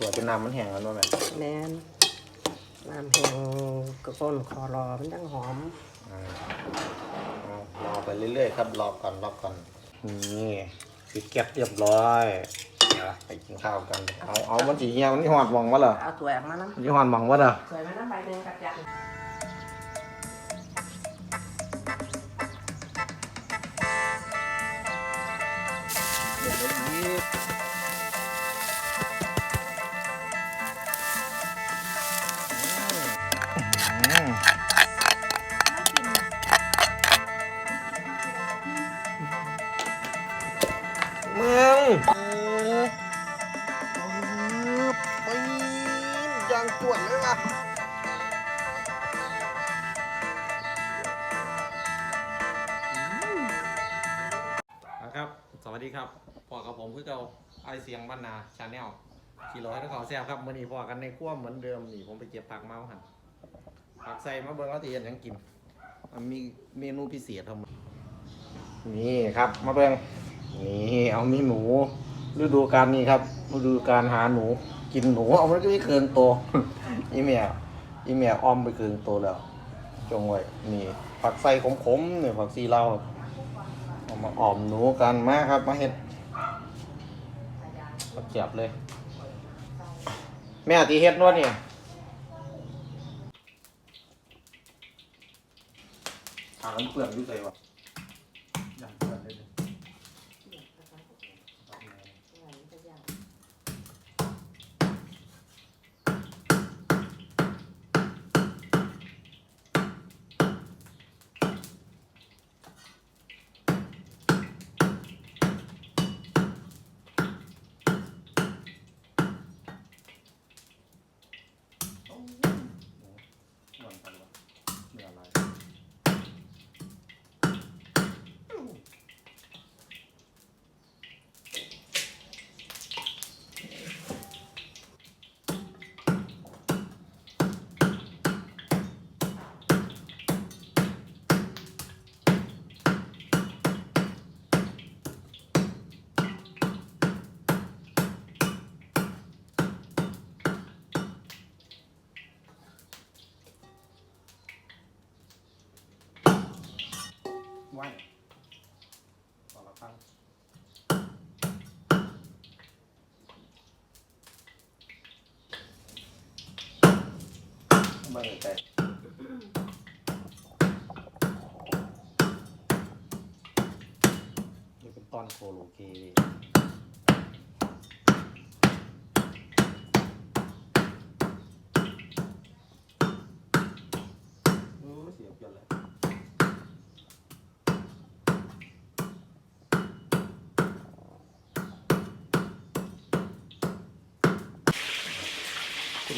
ขวดจนน้ำมันแห้งแล้วบ่แม่แมนน้ำแห้งกระก้นคอรอมันจังหอมอ่าเอารอไปเรื่อยๆครับรอก่อนรอก่อนนี่ปิดแก๊สเรียบร้อยเดี๋ยวไปกินข้าวกันเอาเอามันสีเหี่ยวมันสิหอดหมองวะเหรอเอาตัวแอกมาน้มันสิหอดหมองวะเหรอำสวยไหมน้ำใบหนึ่งกับยันเดี๋ยวเจวดเลยว่ะนะครับ สวัสดีครับพอกับผมคือเกาไอเสียงบ้านนาชาแนลขี่ร้อยทั้งเขาแซ่บครับมื่อนี้พอกันในครัวเหมือนเดิมนี่ผมไปเก็บผักเมาหันผักใส่มาเบิ่งว่าที่เห็นยังกินมีเมนูพิเศษทำนี่ครับมาเบิ่งนี่เอามีหนูฤดูกาลนี้ครับฤดูกาลหาหนู กินหนูเอามันก็ไม่เกินโตวอีเมียอีเมียอ้อมไปเกินโตวแล้ว จงไว้นี่ผักใส่ขมๆเนี่ยผักซีเหล้าเอามาอ่อมหนูกันมาครับมาเห็ดก็เจ็บเลย แม่ตีเห็ดนวดเนี่ยถามเปลือกยู่ใจวะ ครั้งไม่ใจนี่เป็นตอนโคโลเกเลย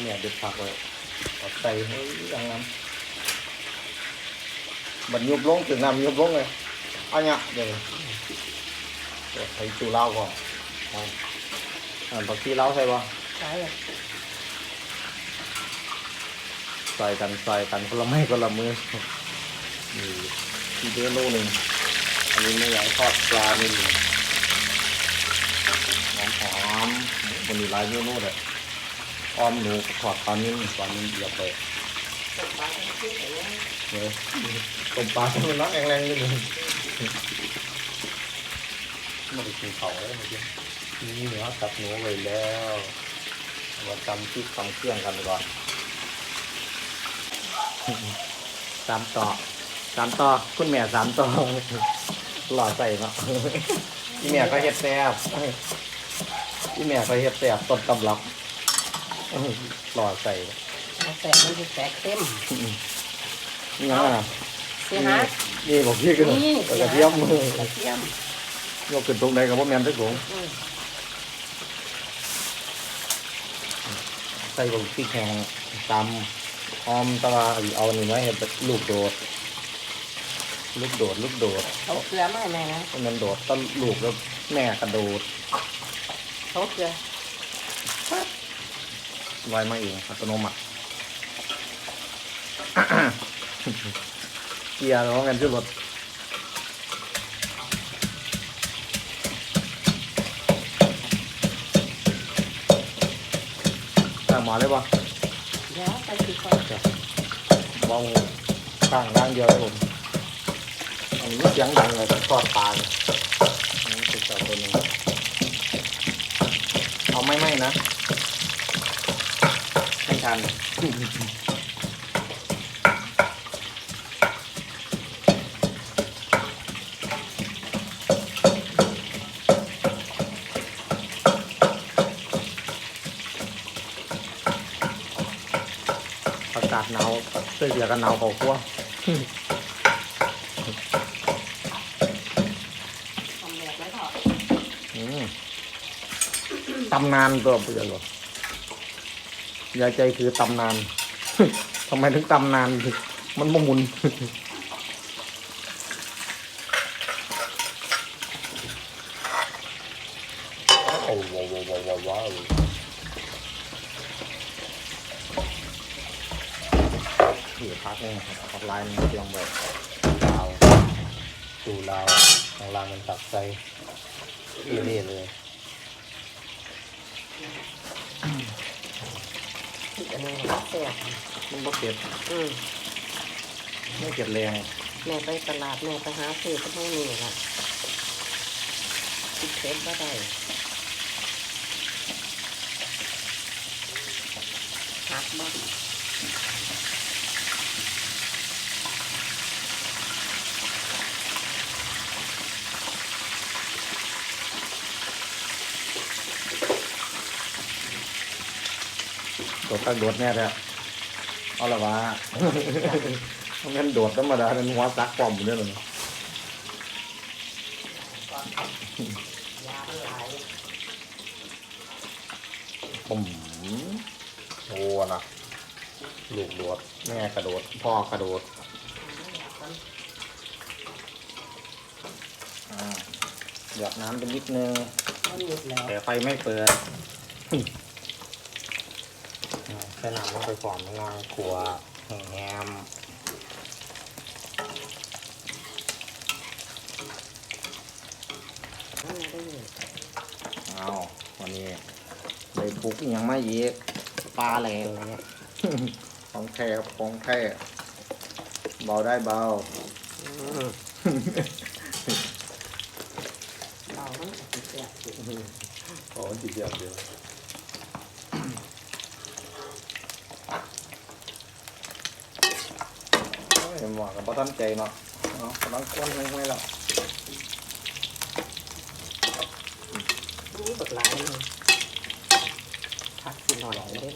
แม่เด็ดผักเลยเอาใส่ให้ยังน้ำบันยุบลงถึงน้ำยุบลงเลยเอันเนี้ยเดี๋ยวเดี๋ยวใส่ตูเล่าก่อนอ่าอ่าผักชีเล่าใส่ป่ะใช่ใส่กันใส่กันคนละไม้คนละมือนี่ที่เดโน่หนึ่งอันนี้ไม่อยากทอดปลาหนึ่งหอมหอมๆวันนี้หลายเมนูเลย อ้อมหนูทอดปลานิ่มปลานิ่มเดียบไปตกปลาทั้งที่แต่ว่าเนี่ยต้มปลาทำมันน้ำแรงๆนิดนึงมาไปกินเขาแล้วเมื่อกี้นี่เนื้อตับหนูไว้แล้วมาตำพริกตำเครื่องกันก่อนสามต่อสามต่อคุณแม่สามต่อหล่อใส่เนาะพี่แม่ก็เฮ็ดแซ่บพี่แม่ก็เฮ็ดแซ่บต้นตำรับ หล่อใส่เอาแตกมันจะแตกเต็มนี่ยังไงนะเสียหายนี่บอกพี่กันนี่กระเทียมมือกระเทียมยกขึ้นตรงใดกับว่าแมนทุกถุงอืมใส่กับพริกแห้งตำหอมตะวาเอานี่ไว้เห็นเป็นลูกโดด ลูกโดด ลูกโดดเขาเกลือไหมแม่นะมันโดดต้นลูกแล้วแม่กระโดดเขาเกลือ ลอยมาเองอัตโนมัติเกียร์แล้วแมนชื่อรถหมาเลยป่ะเดี๋ยวไปสิก่อนมองข้างล่างเดียวเลยผมอันนี้เสียงดังเลยทอดปลาเนี่ยอันนี้ติดต่อตัวหนึงเอาไม่ไม่นะไม่ ทันอากาศหนาวเสื้อเสียกันหนาวเขาขั้วทำแบบไหนพ่ออืมตำนานตัวเปลี่ยนหรอ ยายใจคือตำนานทำไมถึงตำนาน มันบ่หมุนโอ้ว้าวว้าวว้าวว้าวนี่พักนี่ครับพักลายมันเตรียมไว้ลาวดูลาวข้างลางมันตักใส่อีนี่เลย อันนี้แซ่บมันบ่เผ็ดอืมไม่เผ็ดแรงแม่ไปตลาดแม่ไปหาซื้อก็ต้องนี่ล่ะติดเผ็ดบ่ได้หักบ่ โดดตั้งโดดแน่แล้วเอาละวะงั้นโดดธรรมดาเป็นหัวซักปอมอยู่เนี่ยเลยยามันหลายผมโอ้นะลูกโดดแม่กระโดด พ่อกระโดดอ่าหยอดน้ำไปนิดนึงมันหยุดแล้วแต่ไฟไม่เปิด อ่าแค่น้ำลงไปก่อนไม่งานครัวแฮมนั่นน่ะได้อยู่เอาวันนี้เลยปลุกอหยังไม่ยีกปลาแรงเนี่ย ของแท้ครับของแท้เบาได้เบาอืมเรามันก็สิแซ่บอยู่โอ้จีเดียวเดียวเห็นหวานกับป้าตั้งใจเนาะเนาะกำลังก้นไม่ไม่หรอกนี่บักหลายเลยผักสิหน่อยเด้อ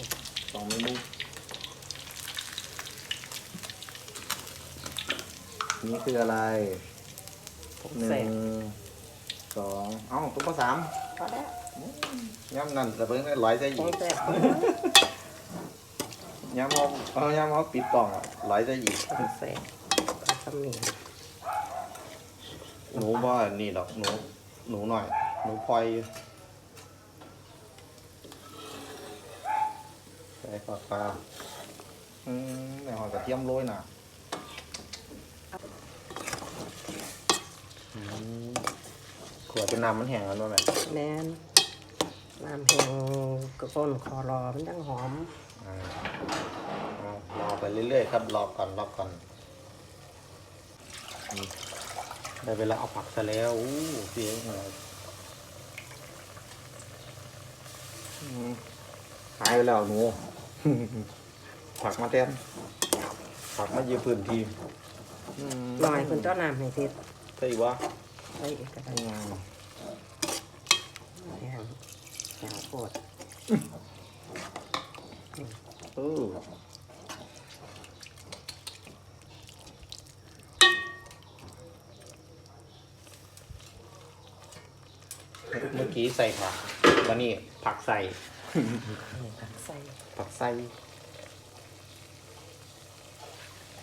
สองเมนูนี่คืออะไรผมหนึ่แซ่งบสองเอ้าตุ๊กตาสามพอแล้วย้ำนั่นแต่เพิ่งได้ร้อยใจผอีมกแซ่บ ย้ำเอาเอาย้ำเอาปิดกล่องอะร้อยใจอีกผมแซ่บทำนี่หนูว่านี่ดอกหนูหนูหน่อย หนูพลอยใส่ปลาปลาอืมในหอยกระเทียมโรยน่ะอืมขวดเป็นน้ำมันแห้งแล้วด้วยไหมแม่นน้ำแห้งกระก้นคอรอมันยังหอม อ่าเอารอไป เรื่อยๆครับรอก่อนรอก่อนอืมได้เวลาเอาผักซะแล้วอู้เสียงเลยอืมหายไปแล้วหนูผักมาแทนผักมายืมพื้นที่อืมหน่อยคุณเจ้าน้ำให้ติดใช่วะใส่อีกก็ได้อืมแห้งแห้งโคตร เออเมื่อกี้ ใส่ผักวันนี้ผักใส่ใส่ผักไส้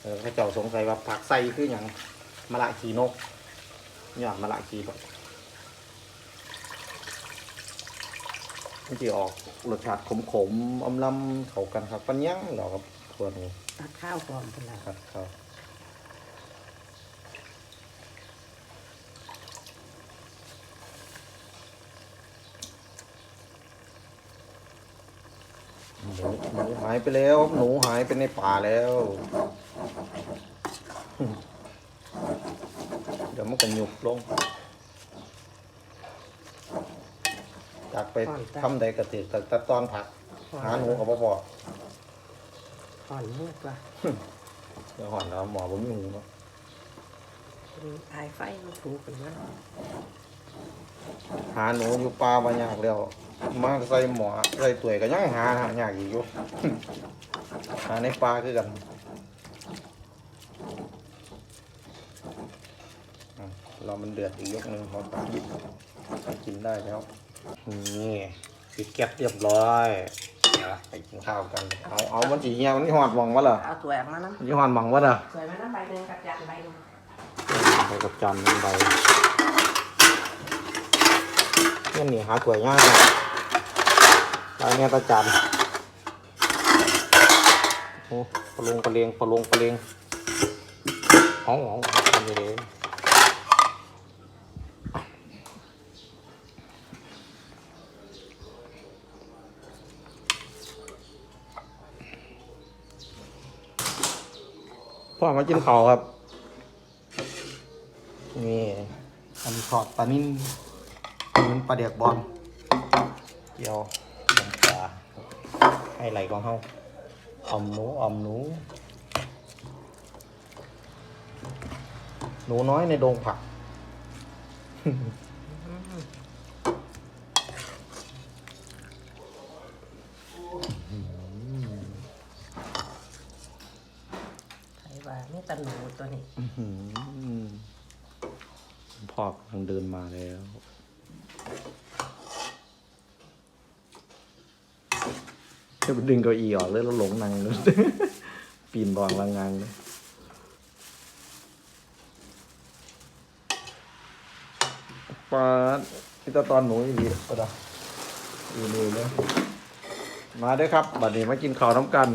เออพระเจ้าสงสัยว่าผักไส้คืออย่างมะละขีนกยอดมะละขีนกมันจะออกรสชาติขมๆอมลำเข้ากันครับปัญญังดอกครับทั่วนี้ตัดข้าวก่อนเป็นไรครับครับ หนูหนูหายไปแล้ว หนูหายไปในป่าแล้ว เดี๋ยวมันก็หยุบลง จากไปทำใดกระติกแต่แต่ตอนผัก หาหนูกับพ่อห่อนมุกละเดี๋ยวหอนแล้วหมอผมมีหูเนาะเป็นไอไฟมันถูกกันนะหาหนูอยู่ป่าบายากแล้ว มาใส่หมอใส่ตัวยก็ยังหาหายากอีกอยู่หาในป่าคือกันอะเรามันเดือดอีกยกหนึ่งพอปลาดิบกินได้แล้วนี่ปิดแก๊สเรียบร้อยเดี๋ยวไปกินข้าวกัน เอาเอามันสีเงี้ยมันนี่หอดหวังวะเหรอเอาตัวออกมาน้มันนี่หอดหวังวะเหรอำสวยไหมน้ำใบหนึ่งกับยางใบหนึ่งไปกับจานหนึ่งใบเนี่ยนี่หาถ้วยง่าย นะใบเนี่ยตาจานโอ้ปลาลงปลาเลงปลาลงปลาเลงอ๋ออ๋อทำยังไงพ่อมากินข้าวครับ นี่อันนี้ทอดปลานิ่นอันนี้ปลาเดียกบอลเกี่ยว ให้ไหลของเฮาอมหนูอมหนูหนูน้อยในโดงผักไทยว่านี่ตะหนูตัวนี้อื้อหือพ่อกำลังเดินมาแล้ว จะไปดึงเก้าอี้ออกเลยแล้วหลงนังเลยปีนบองลังงังเลยปลาที่ตาตอนหนูอีกก็ได้อีนี่เลยมาด้วยครับบัดนี้มากินข้าวน้ำกัน